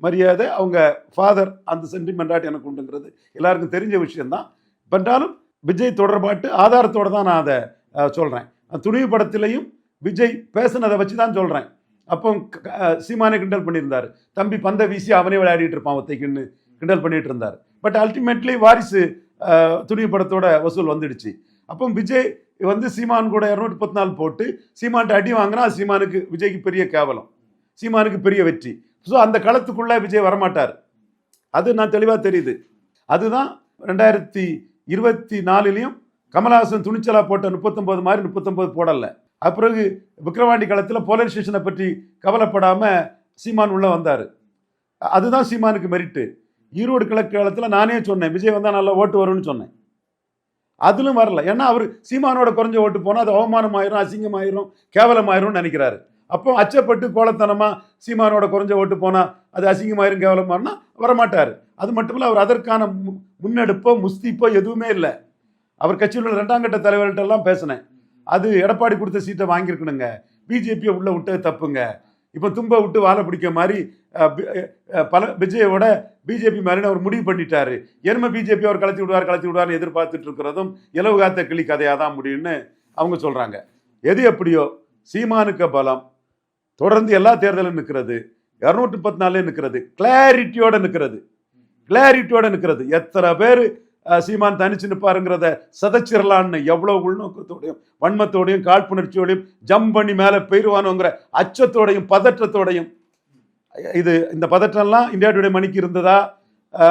மரியாதை அவங்க ஃபாதர் அந்த சென்டிமெண்டாட்டு எனக்கு உண்டுங்கிறது எல்லாருக்கும் தெரிஞ்ச விஷயம்தான். பட்டாலும் விஜய் தொடர்பாட்டு ஆதாரத்தோடு தான் நான் அதை சொல்கிறேன் துணிவு படத்திலையும் விஜய் பேசுனதை வச்சு தான் சொல்கிறேன் அப்போ க- சீமானை கிண்டல் பண்ணியிருந்தார். தம்பி பந்தை வீசி அவனே விளையாடிட்டு இருப்பான் ஒத்தைக்குன்னு கிண்டல் பண்ணிட்டு இருந்தார். பட் அல்டிமேட்லி வாரிசு துணிவு படத்தோட வசூல் வந்துடுச்சு. அப்போ விஜய் வந்து சீமான் கூட இரநூத்தி பத்து நாள் போட்டு சீமான்ட்ட அடி வாங்கினா சீமானுக்கு விஜய்க்கு பெரிய கேவலம். சீமானுக்கு பெரிய வெற்றி. ஸோ அந்த களத்துக்குள்ளே விஜய் வரமாட்டார். அது நான் தெளிவாக தெரியுது. அதுதான் ரெண்டாயிரத்தி இருபத்தி நாலுலேயும் கமலஹாசன் துணிச்சலா போட்ட முப்பத்தொம்போது மாதிரி முப்பத்தொம்போது போடலை அப்பிறகு விக்ரவாண்டி காலத்தில் போலீஸ் ஸ்டேஷனை பற்றி கவலைப்படாமல் சீமான் உள்ளே வந்தார். அதுதான் சீமானுக்கு மெரிட்டு ஈரோடு கிழக்கு காலத்தில் நானே சொன்னேன் விஜய் வந்தால் நல்லா ஓட்டு வரும்னு சொன்னேன். அதிலும் வரல. ஏன்னா அவர் சீமானோட குறைஞ்ச ஓட்டு போனால் அது அவமானமாயிரும் அசிங்கமாயிரும் கேவலமாயிரும்னு நினைக்கிறாரு. அப்போ அச்சப்பட்டு கோலத்தனமாக சீமானோட குறைஞ்ச ஓட்டு போனால் அது அசிங்கமாயிரும் கேவலமாயிரும்னா வரமாட்டார். அது மட்டும் இல்லை அவர் அதற்கான மு- முன்னெடுப்போ முஸ்திப்போ எதுவுமே இல்லை. அவர் கட்சியில் உள்ள ரெண்டாம் கட்ட தலைவர்கள்ட்டெல்லாம் பேசினேன். அது எடப்பாடி கொடுத்த சீட்டை வாங்கியிருக்கணுங்க. பிஜேபியை உள்ள விட்டது தப்புங்க. இப்போ தும்ப விட்டு வாழை பிடிக்க மாதிரி பல விஜயோட பிஜேபி மாதிரின்னு அவர் முடிவு பண்ணிட்டாரு. என்ன பிஜேபி அவர் கலத்தி விடுவார் கலத்தி விடுவார்னு எதிர்பார்த்துட்டு இருக்கிறதும் இலவு காத்த கிளி கதையாக தான் முடியும்னு அவங்க சொல்கிறாங்க எது எப்படியோ சீமானுக்கு பலம் தொடர்ந்து எல்லா தேர்தலும் நிற்கிறது. இரநூத்தி பத்து நாலுலேயும் நிற்கிறது. கிளாரிட்டியோட நிற்கிறது. கிளாரிட்டியோட நிற்கிறது. எத்தனை பேர் சீமான் தனிச்சு நிற்பாருங்கிறத சதைச்சிடலான்னு எவ்வளோ உள்நோக்கத்தோடையும் வன்மத்தோடையும் காழ்ப்புணர்ச்சியோடையும் ஜம்ப் பண்ணி மேலே பெயிருவானுங்கிற அச்சத்தோடையும் பதற்றத்தோடையும். இது இந்த பதற்றம்லாம் இந்தியா டுடே மணிக்கு இருந்ததா?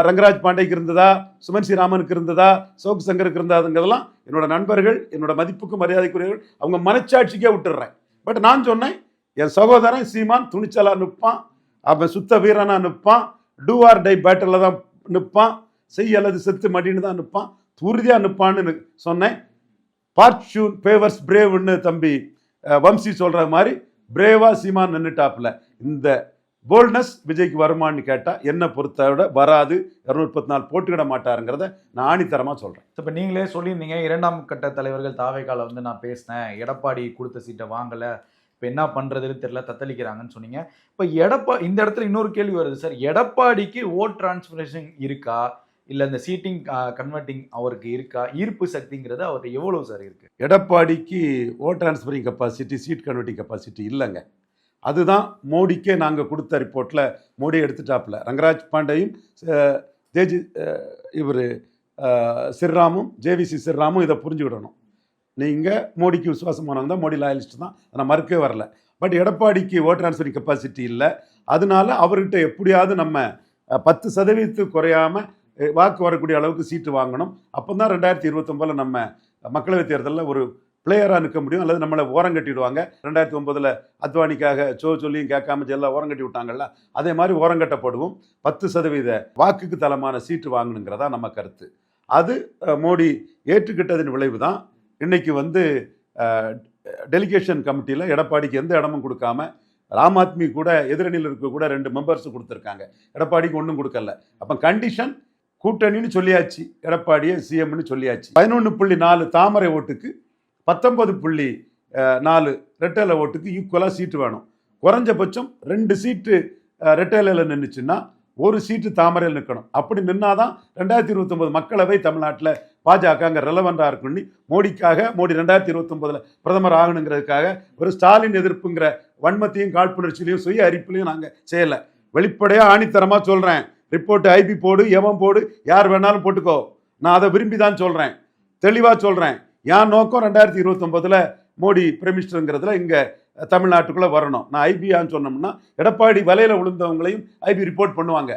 ரங்கராஜ் பாண்டேக்கு இருந்ததா? சுமன் ஸ்ரீராமனுக்கு இருந்ததா? சோக் சங்கருக்கு இருந்ததுங்கிறதெல்லாம் என்னோட நண்பர்கள் என்னோட மதிப்புக்கு மரியாதைக்குரியவர்கள் அவங்க மனச்சாட்சிக்கே விட்டுடுறேன். பட் நான் சொன்னேன் என் சகோதரன் சீமான் துணிச்சலாக நிற்பான் அவன் சுத்த வீரனா நிற்பான் டூ ஆர் டை பேட்டரில் தான் நிற்பான் செய் அல்லது செத்து மடின்னு தான் அனுப்பான். உறுதியாக அனுப்பான்னு சொன்னேன். பார்ச்சூன் பேவர்ஸ் பிரேவ்னு தம்பி வம்சி சொல்கிற மாதிரி பிரேவா சீமான் நின்றுட்டாப்புல இந்த போல்ட்னஸ் விஜய்க்கு வருமான்னு கேட்டால் என்னை பொறுத்தவிட வராது இரநூத்தி பத்து நாலு போட்டுக்கிட மாட்டாருங்கிறத நான் ஆணித்தரமாக சொல்கிறேன் இப்போ நீங்களே சொல்லியிருந்தீங்க இரண்டாம் கட்ட தலைவர்கள் தாவைக்கால வந்து நான் பேசினேன் எடப்பாடி கொடுத்த சீட்டை வாங்கலை இப்போ என்ன பண்ணுறதுன்னு தெரில தத்தளிக்கிறாங்கன்னு சொன்னீங்க. இப்போ எடப்பா இந்த இடத்துல இன்னொரு கேள்வி வருது சார் எடப்பாடிக்கு ஓட் டிரான்ஸ்பரேஷன் இருக்கா? இல்லை இந்த சீட்டிங் கன்வெர்ட்டிங் அவருக்கு இருக்கா? ஈர்ப்பு சக்திங்கிறது அவருக்கு எவ்வளோ சார் இருக்கு? எடப்பாடிக்கு vote transferring capacity seat converting capacity இல்லைங்க. அதுதான் மோடிக்கே நாங்கள் கொடுத்த ரிப்போர்ட்டில் மோடி எடுத்துட்டாப்புல. ரங்கராஜ் பாண்டேயும் அஹ், தேஜி இவர் சிர்ராமும் ஜேவிசி சிர்ராமும் இதை புரிஞ்சுக்கிடணும். நீங்கள் மோடிக்கு விசுவாசமானவங்க தான் மோடி லாயலிஸ்ட் தான். அதை நான் மறுக்கவே வரல. பட் எடப்பாடிக்கு ஓட் டிரான்ஸ்ஃபரிங் கெப்பாசிட்டி இல்லை. அதனால அவர்கிட்ட எப்படியாவது நம்ம பத்து சதவீதத்துக்கு குறையாமல் வாக்கு வரக்கூடிய அளவுக்கு சீட்டு வாங்கணும். அப்போ தான் ரெண்டாயிரத்தி இருபத்தொம்பதில் நம்ம மக்களவைத் தேர்தலில் ஒரு பிளேயராக நிற்க முடியும். அல்லது நம்மளை ஓரம் கட்டிடுவாங்க. ரெண்டாயிரத்தி ஒன்பதில் அத்வானிக்காக சோ சொல்லியும் கேட்காம ஜெல்லாம் ஓரம் கட்டி விட்டாங்கல்ல அதே மாதிரி ஓரம் கட்டப்படுவோம். பத்து சதவீத வாக்குக்கு தலமான சீட்டு வாங்கணுங்கிறதா நம்ம கருத்து. அது மோடி ஏற்றுக்கிட்டதின் விளைவு தான் இன்னைக்கு வந்து டெலிகேஷன் கமிட்டியில் எடப்பாடிக்கு எந்த இடமும் கொடுக்காம ராம் ஆத்மி கூட எதிரணியில் இருக்க கூட ரெண்டு மெம்பர்ஸ் கொடுத்துருக்காங்க. எடப்பாடிக்கு ஒன்றும் கொடுக்கல. அப்போ கண்டிஷன் கூட்டணின்னு சொல்லியாச்சு எடப்பாடியை சிஎம்னு சொல்லியாச்சு. பதினொன்று புள்ளி நாலு தாமரை ஓட்டுக்கு பத்தொன்பது புள்ளி நாலு ரெட்டலை ஓட்டுக்கு ஈக்குவலாக சீட்டு வேணும். குறைஞ்சபட்சம் ரெண்டு சீட்டு ரெட்டலையில் நின்றுச்சுன்னா ஒரு சீட்டு தாமரையில் நிற்கணும் அப்படி நின்னாதான் ரெண்டாயிரத்தி இருபத்தொம்பது மக்களவை தமிழ்நாட்டில் பாஜக அங்கே ரெலவெண்டாக இருக்கும்னு மோடிக்காக மோடி ரெண்டாயிரத்தி இருபத்தொம்பதில் பிரதமர் ஆகணுங்கிறதுக்காக ஒரு ஸ்டாலின் எதிர்ப்புங்கிற வன்மத்தையும் காழ்ப்புணர்ச்சியிலையும் சுய அறிப்புலையும் நாங்கள் செய்யலை. வெளிப்படையாக ஆணித்தரமாக சொல்கிறேன் ரிப்போர்ட் ஐபி போடு எவன் போடு யார் வேணாலும் போட்டுக்கோ. நான் அதை விரும்பி தான் சொல்கிறேன் தெளிவாக சொல்கிறேன் என் நோக்கம் ரெண்டாயிரத்தி இருபத்தொம்பதில் மோடி பிரமிஸ்டருங்கிறதுல இங்கே தமிழ்நாட்டுக்குள்ளே வரணும். நான் ஐபியான்னு சொன்னோம்னா எடப்பாடி வலையில் விழுந்தவங்களையும் ஐபி ரிப்போர்ட் பண்ணுவாங்க.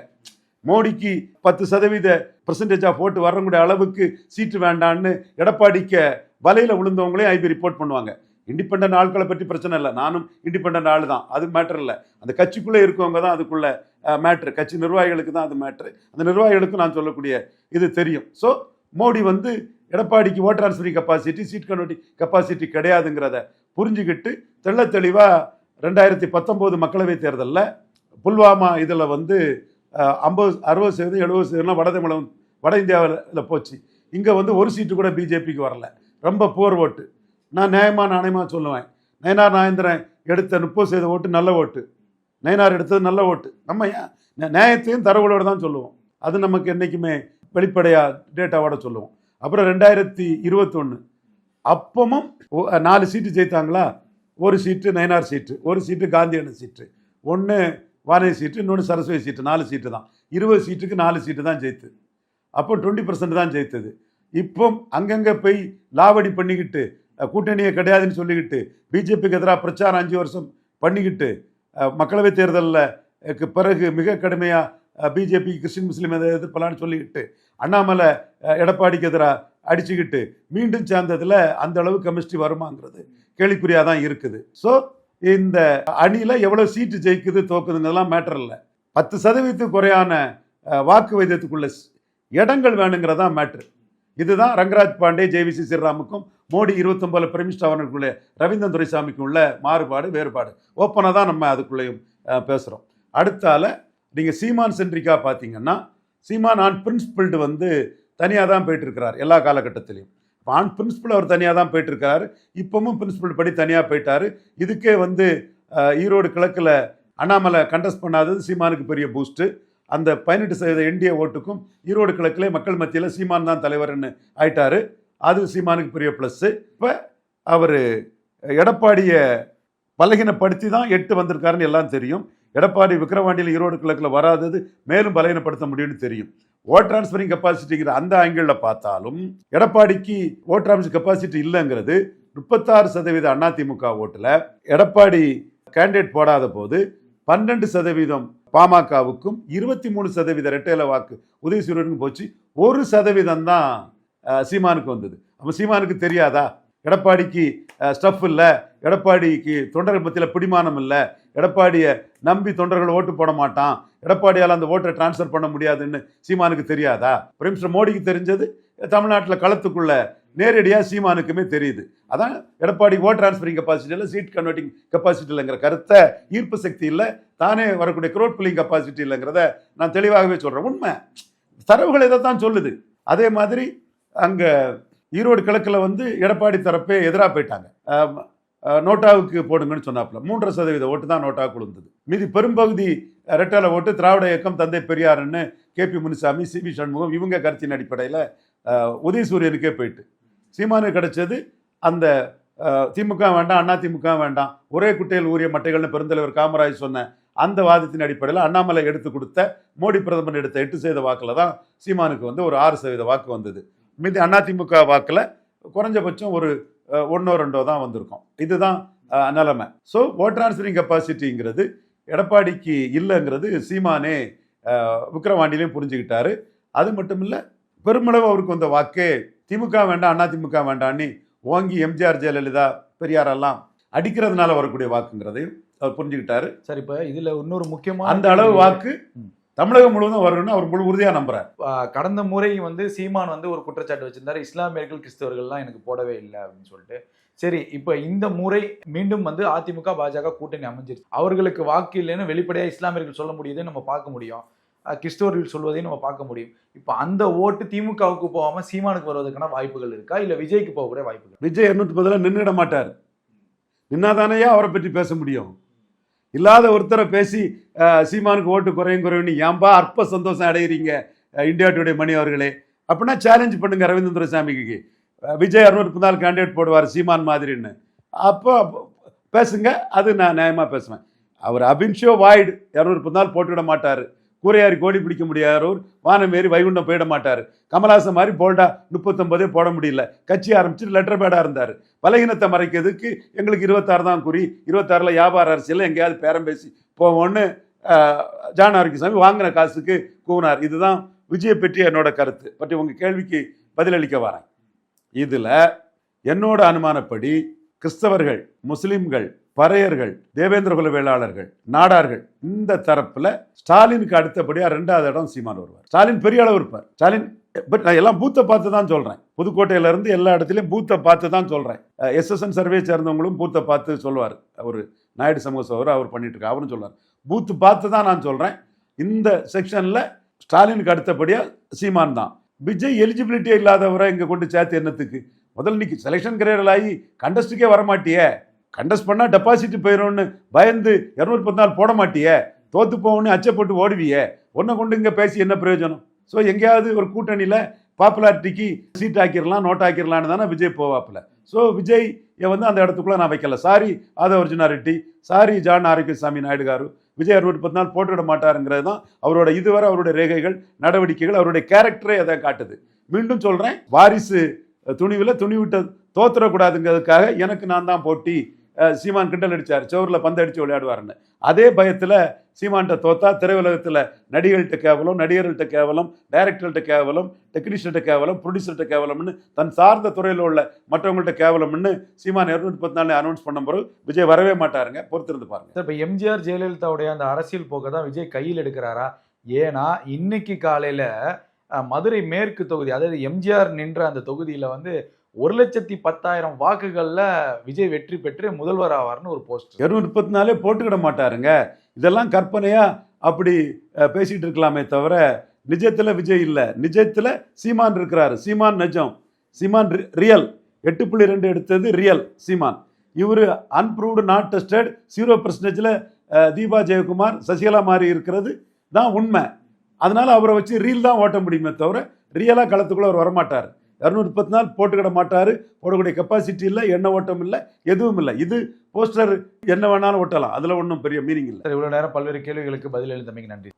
மோடிக்கு பத்து சதவீத பர்சன்டேஜ் ஆஃப் ஓட்டு வரக்கூடிய அளவுக்கு சீட்டு வேண்டான்னு எடப்பாடிக்கு வலையில் விழுந்தவங்களையும் ஐபி ரிப்போர்ட் பண்ணுவாங்க. இண்டிபெண்ட் ஆட்களை பற்றி பிரச்சனை இல்லை. நானும் இண்டிபெண்ட் ஆள் தான் அது மேட்டர் இல்லை. அந்த கட்சிக்குள்ளே இருக்கவங்க தான் அதுக்குள்ள மேட்ரு கட்சி நிர்வாகிகளுக்கு தான் அது மேட்ரு அந்த நிர்வாகிகளுக்கும் நான் சொல்லக்கூடிய இது தெரியும். ஸோ மோடி வந்து எடப்பாடிக்கு vote transferring capacity seat converting capacity கிடையாதுங்கிறத புரிஞ்சுக்கிட்டு தெள்ள தெளிவாக ரெண்டாயிரத்தி பத்தொம்போது மக்களவைத் தேர்தலில் புல்வாமா இதில் வந்து ஐம்பது அறுபது சதவீதம் எழுபது சதவீதம் வட தமிழகம் வட இந்தியாவில் போச்சு. இங்கே வந்து ஒரு சீட்டு கூட பிஜேபிக்கு வரல. ரொம்ப போர் ஓட்டு நான் நியாயமாக நாணயமாக சொல்லுவேன். நயனார் நாயந்திரன் எடுத்த முப்பது செய்த ஓட்டு நல்ல ஓட்டு. நயனார் எடுத்தது நல்ல ஓட்டு. நம்ம ஏன் நியாயத்தையும் தரவுகளோடு தான் சொல்லுவோம். அது நமக்கு என்றைக்குமே வெளிப்படையாக டேட்டாவோட சொல்லுவோம். அப்புறம் ரெண்டாயிரத்தி இருபத்தொன்று அப்பமும் நாலு சீட்டு ஜெயித்தாங்களா? ஒரு சீட்டு நயனார் சீட்டு ஒரு சீட்டு காந்தியன சீட்டு. ஒன்று வானதி சீட்டு இன்னொன்று சரஸ்வதி சீட்டு. நாலு சீட்டு தான். இருபது சீட்டுக்கு நாலு சீட்டு தான் ஜெயித்து. அப்போ டுவெண்ட்டி பர்சன்ட் தான் ஜெயித்தது. இப்போ அங்கங்கே போய் லாவடி பண்ணிக்கிட்டு கூட்டணியே கிடையாதுன்னு சொல்லிக்கிட்டு பிஜேபிக்கு எதிராக பிரச்சாரம் அஞ்சு வருஷம் பண்ணிக்கிட்டு மக்களவைத் தேர்தலில் பிறகு மிக கடுமையாக பிஜேபி கிறிஸ்டின் முஸ்லீம் எதை எதிர்ப்பலான்னு சொல்லிக்கிட்டு அண்ணாமலை எடப்பாடிக்கு எதிராக அடிச்சுக்கிட்டு மீண்டும் சேர்ந்ததில் அந்த அளவு கெமிஸ்ட்ரி வருமாங்கிறது கேள்விக்குறியாக தான் இருக்குது. ஸோ இந்த அணியில் எவ்வளோ சீட்டு ஜெயிக்குது தோக்குதுங்கிறதெல்லாம் மேட்டர் இல்லை. பத்து சதவீதத்துக்கு குறையான வாக்கு வைத்தியத்துக்குள்ள இடங்கள் வேணுங்கிறதான் மேட்ரு இதுதான் ரங்கராஜ் பாண்டே ஜேவிசி ஸ்ரீராமுக்கும் மோடி இருபத்தொம்பதில் பிரமிஷ்ட அவர்களுக்குள்ளே ரவீந்திரன் துரைசாமிக்கும் உள்ள மாறுபாடு வேறுபாடு. ஓப்பனாக தான் நம்ம அதுக்குள்ளேயும் பேசுகிறோம் அடுத்தால நீங்கள் சீமான் சென்ட்ரிக்கா பார்த்தீங்கன்னா சீமான் ஆன் பிரின்சிபிள்டு வந்து தனியாக தான் போயிட்டுருக்கிறார் எல்லா காலகட்டத்திலையும். இப்போ ஆன் பிரின்சிபிள் அவர் தனியாக தான் போயிட்டு இப்போவும் இப்பவும் பிரின்சிபல் படி தனியாக போயிட்டார். இதுக்கே வந்து ஈரோடு கிழக்கில் அண்ணாமலை கண்டஸ்ட் பண்ணாதது சீமானுக்கு பெரிய பூஸ்ட்டு அந்த பதினெட்டு சதவீத என்டிஏ ஓட்டுக்கும் ஈரோடு கிழக்கிலே மக்கள் மத்தியில் சீமான் தான் தலைவர்னு ஆயிட்டாரு. அது சீமானுக்கு பெரிய ப்ளஸ்ஸு இப்போ அவர் எடப்பாடியை பலகீனப்படுத்தி தான் எட்டு வந்திருக்காருன்னு எல்லாம் தெரியும். எடப்பாடி விக்கிரவாண்டியில் ஈரோடு கிழக்கில் வராதது மேலும் பலகீனப்படுத்த முடியும்னு தெரியும். ஓட் டிரான்ஸ்ஃபரிங் கெப்பாசிட்டிங்கிற அந்த ஆங்கிளில் பார்த்தாலும் எடப்பாடிக்கு ஓட் டிரான்ஸ்ஃபர் கெப்பாசிட்டி இல்லைங்கிறது முப்பத்தாறு சதவீத அதிமுக ஓட்டில் எடப்பாடி கேண்டிடேட் போடாத போது பன்னெண்டு சதவீதம் பாமகவுக்கும் இருபத்தி மூணு சதவீத ரெட்டையில வாக்கு உதயசூரியனுக்கும் போச்சு. ஒரு சதவீதம் தான் சீமானுக்கு வந்தது. அப்போ சீமானுக்கு தெரியாதா? எடப்பாடிக்கு ஸ்டஃப் இல்லை. எடப்பாடிக்கு தொண்டர்கள் மத்தியில் பிடிமானம் இல்லை. எடப்பாடியை நம்பி தொண்டர்கள் ஓட்டு போட மாட்டான். எடப்பாடியால் அந்த ஓட்டை டிரான்ஸ்ஃபர் பண்ண முடியாதுன்னு சீமானுக்கு தெரியாதா? பிரைம் மினிஸ்டர் மோடிக்கு தெரிஞ்சது. தமிழ்நாட்டில் களத்துக்குள்ளே நேரடியாக சீமானுக்குமே தெரியுது. அதான் எடப்பாடி ஓட் டிரான்ஸ்ஃபரிங் கெப்பாசிட்டி இல்லை சீட் கன்வெர்ட்டிங் கெப்பாசிட்டி இல்லைங்கிற கருத்தை ஈர்ப்பு சக்தி இல்லை தானே வரக்கூடிய க்ரோட் புல்லிங் கெப்பாசிட்டி இல்லைங்கிறத நான் தெளிவாகவே சொல்கிறேன் உண்மை. தரவுகள் இதை தான் சொல்லுது? அதே மாதிரி அங்கே ஈரோடு கிழக்கில் வந்து எடப்பாடி தரப்பே எதிராக போயிட்டாங்க. நோட்டாவுக்கு போடுங்கன்னு சொன்னாப்புல. மூன்றரை சதவீத ஓட்டு தான் நோட்டாவுக்கு விழுந்தது மீதி பெரும்பகுதி ரெட்டால ஓட்டு திராவிட இயக்கம் தந்தை பெரியாருன்னு K P Munusamy C V Shanmugam இவங்க கருத்தின் அடிப்படையில் உதயசூரியனுக்கே போயிட்டு. சீமானுக்கு கிடைச்சது அந்த திமுக வேண்டாம் அண்ணா திமுக வேண்டாம். ஒரே குட்டையில் ஊரிய மட்டைகள்னு பெருந்தலைவர் காமராஜ் சொன்ன அந்த வாதத்தின் அடிப்படையில் அண்ணாமலை எடுத்து கொடுத்த மோடி பிரதமர் எடுத்த எட்டு சதவீத வாக்கில் தான் சீமானுக்கு வந்து ஒரு ஆறு சதவீத வாக்கு வந்தது. மீதி அதிமுக வாக்கில் குறைஞ்சபட்சம் ஒரு ஒன்றோ ரெண்டோ தான் வந்திருக்கும். இதுதான் நிலைமை. ஸோ ஓட் டிரான்ஸ்ஃபரிங் கெப்பாசிட்டிங்கிறது எடப்பாடிக்கு இல்லைங்கிறது சீமானே விக்ரவாண்டிலையும் புரிஞ்சுக்கிட்டாரு. அது மட்டும் இல்லை பெருமளவு அவருக்கு வந்த வாக்கே திமுக வேண்டாம் அதிமுக வேண்டான்னு ஓங்கி எம்ஜிஆர் ஜெயலலிதா பெரியாரெல்லாம் அடிக்கிறதுனால வரக்கூடிய வாக்குங்கிறதையும் அவர் புரிஞ்சுக்கிட்டாரு. சார் இப்ப இதுல இன்னொரு முக்கியமான அந்த அளவு வாக்கு. தமிழகம் முழுவதும் வரும்னு அவர் முழு உறுதியா நம்புறாரு. கடந்த முறை வந்து சீமான் வந்து ஒரு குற்றச்சாட்டு வச்சிருந்தாரு. இஸ்லாமியர்கள் கிறிஸ்தவர்கள்லாம் எனக்கு போடவே இல்லை அப்படின்னு சொல்லிட்டு. சரி இப்ப இந்த முறை மீண்டும் வந்து அதிமுக பாஜக கூட்டணி அமைஞ்சிருச்சு. அவர்களுக்கு வாக்கு இல்லைன்னு வெளிப்படையா இஸ்லாமியர்கள் சொல்ல முடியுதுன்னு நம்ம பார்க்க முடியும். கிறிஸ்தவர்கள் சொல்வதையும் நம்ம பார்க்க முடியும். இப்போ அந்த ஓட்டு திமுகவுக்கு போகாமல் சீமானுக்கு வருவதற்கான வாய்ப்புகள் இருக்கா? இல்லை விஜய்க்கு போகக்கூடிய வாய்ப்புகள் விஜய் இரநூத்தி பதில நின்றுட மாட்டார். நின்னாதானையா அவரை பற்றி பேச முடியும்? இல்லாத ஒருத்தரை பேசி சீமானுக்கு ஓட்டு குறையும் குறையும்னு ஏன்பா அற்ப சந்தோஷம் அடைகிறீங்க இந்தியா டுடே மணி அவர்களே? அப்படின்னா சேலஞ்ச் பண்ணுங்க ரவீந்திர துரைசாமிக்கு விஜய் இரநூத்தி நாள் கேண்டிடேட் போடுவார் சீமான் மாதிரின்னு. அப்போ பேசுங்க அது நான் நியாயமாக பேசுவேன். அவர் அபின்ஷோ வாய்டு இரநூறு நாள் போட்டுவிட மாட்டார். கூரையாரி கோடி பிடிக்க முடியாதவர் வானம் ஏறி வைகுண்டம் போயிட மாட்டார். கமலாசன் மாதிரி போல்டா முப்பத்தொன்பதே போட முடியல. கட்சி ஆரம்பிச்சுட்டு லெட்டர் பேடாக இருந்தார். பலகீனத்தை மறைக்கிறதுக்கு எங்களுக்கு இருபத்தாறு தான் குறி. இருபத்தாறில் வியாபார அரசியல் எங்கேயாவது பேரம் பேசி போவோம்னு ஆஹ், ஜான் ஆரோக்கியசாமி வாங்கின காசுக்கு கூவினார். இதுதான் விஜயை பற்றி என்னோட கருத்து. பற்றி உங்கள் கேள்விக்கு பதிலளிக்க வரேன். இதில் என்னோட அனுமானப்படி கிறிஸ்தவர்கள் முஸ்லீம்கள் பறையர்கள் தேவேந்திர குல வேளாளர்கள் நாடார்கள் இந்த தரப்புல ஸ்டாலினுக்கு அடுத்தபடியா ரெண்டாவது இடம் சீமான் வருவார். ஸ்டாலின் பெரிய அளவு இருப்பார். ஸ்டாலின் பட் நான் எல்லாம் பூத்தை பார்த்து தான் சொல்றேன். புதுக்கோட்டையில இருந்து எல்லா இடத்துலயும் பூத்தை பார்த்து தான் சொல்றேன். எஸ்எஸ்என் சர்வே சேர்ந்தவங்களும் பூத்தை பார்த்து சொல்லுவார் அவர் நாயுடு சமூக சோதரர் அவர் பண்ணிட்டு இருக்காரு. அவரும் சொல்லுவார் பூத்து பார்த்து தான் நான் சொல்றேன். இந்த செக்ஷன்ல ஸ்டாலினுக்கு அடுத்தபடியா சீமான் தான். விஜய் எலிஜிபிலிட்டியே இல்லாதவரை இங்க கொண்டு சேர்த்து என்னத்துக்கு? முதல்ல இன்னைக்கு செலெக்ஷன் கிரேடல் ஆகி கண்டஸ்ட்டுக்கே வரமாட்டியே. கண்டஸ்ட் பண்ணால் டெபாசிட் போயிடும்னு பயந்து இரநூறு பத்து நாள் போட மாட்டியே தோத்து போகணும்னு அச்சப்பட்டு ஓடுவியே. ஒன்றை கொண்டு இங்கே பேசி என்ன பிரயோஜனம்? ஸோ எங்கேயாவது ஒரு கூட்டணியில் பாப்புலாரிட்டிக்கு சீட் ஆக்கிடலாம் நோட் ஆக்கிடலான்னு தானே விஜய் போவாப்புல. ஸோ விஜய் வந்து அந்த இடத்துக்குள்ள நான் வைக்கல. Sorry Aadhav Arjuna Reddy. Sorry John Arokiasamy Naidu garu. Vijay அறுபது பத்து நாள் போட்டுவிட மாட்டாருங்கிறது தான் அவரோட இதுவரை அவருடைய ரேகைகள் நடவடிக்கைகள் அவருடைய கேரக்டரை அதை காட்டுது. மீண்டும் சொல்கிறேன் வாரிசு துணிவில் துணி விட்ட தோத்துறக்கூடாதுங்கிறதுக்காக எனக்கு நான் தான் போட்டி. சீமான் கிண்டல் அடிச்சார். சோரில் பந்து அடித்து விளையாடுவாருன்னு. அதே பயத்தில் சீமான்கிட்ட தோத்தா திரையுலகத்தில் நடிகர்கள்ட்ட கேவலம் நடிகர்கள்ட்ட கேவலம் டைரக்டர்கிட்ட கேவலம் டெக்னீஷியன்ட்ட கேவலம் ப்ரொடியூசர்கிட்ட கேவலம்னு தன் சார்ந்த துறையில் உள்ள மற்றவங்கள்ட்ட கேவலம்னு சீமான் இரநூத்தி பத்து நாள் அனௌன்ஸ் பண்ண பிறகு விஜய் வரவே மாட்டாருங்க. பொறுத்திருந்து பாருங்க. சார் இப்போ எம்ஜிஆர் ஜெயலலிதாவுடைய அந்த அரசியல் போக்கை தான் விஜய் கையில் எடுக்கிறாரா? ஏன்னா இன்னைக்கு காலையில் மதுரை மேற்கு தொகுதி அதாவது எம்ஜிஆர் நின்ற அந்த தொகுதியில் வந்து ஒரு லட்சத்தி பத்தாயிரம் வாக்குகளில் விஜய் வெற்றி பெற்று முதல்வர் ஆவார்னு ஒரு போஸ்ட் இருநூறு முப்பத்தி நாலே போட்டுக்கிட மாட்டாருங்க. இதெல்லாம் கற்பனையா அப்படி அஹ், பேசிட்டு இருக்கலாமே தவிர நிஜத்தில் விஜய் இல்லை. நிஜத்தில் சீமான் இருக்கிறாரு. சீமான் நிஜம். சீமான் ரி- ரியல். எட்டு புள்ளி ரெண்டு எடுத்தது ரியல் சீமான். இவர் அன்ப்ரூவ்டு நாட் டெஸ்டட் ஜீரோ பர்சன்டேஜில் தீபா ஜெயக்குமார் சசிகலா மாதிரி இருக்கிறது தான் உண்மை. அதனால அவரை வச்சு ரீல் தான் ஓட்ட முடியுமே தவிர ரியலாக களத்துக்குள்ளே அவர் வரமாட்டார். இரநூத்தி முப்பத்தி நாள் போட்டுக்கிட மாட்டார் போடக்கூடிய கெப்பாசிட்டி இல்லை எண்ண ஓட்டம் இல்லை எதுவும் இல்லை. இது போஸ்டர் என்ன வேணாலும் ஓட்டலாம் அதில் ஒன்றும் பெரிய மீனிங் இல்லை. சார் இவ்வளவு நேரம் பல்வேறு கேள்விகளுக்கு பதில் எழுந்தமைக்கு நன்றி.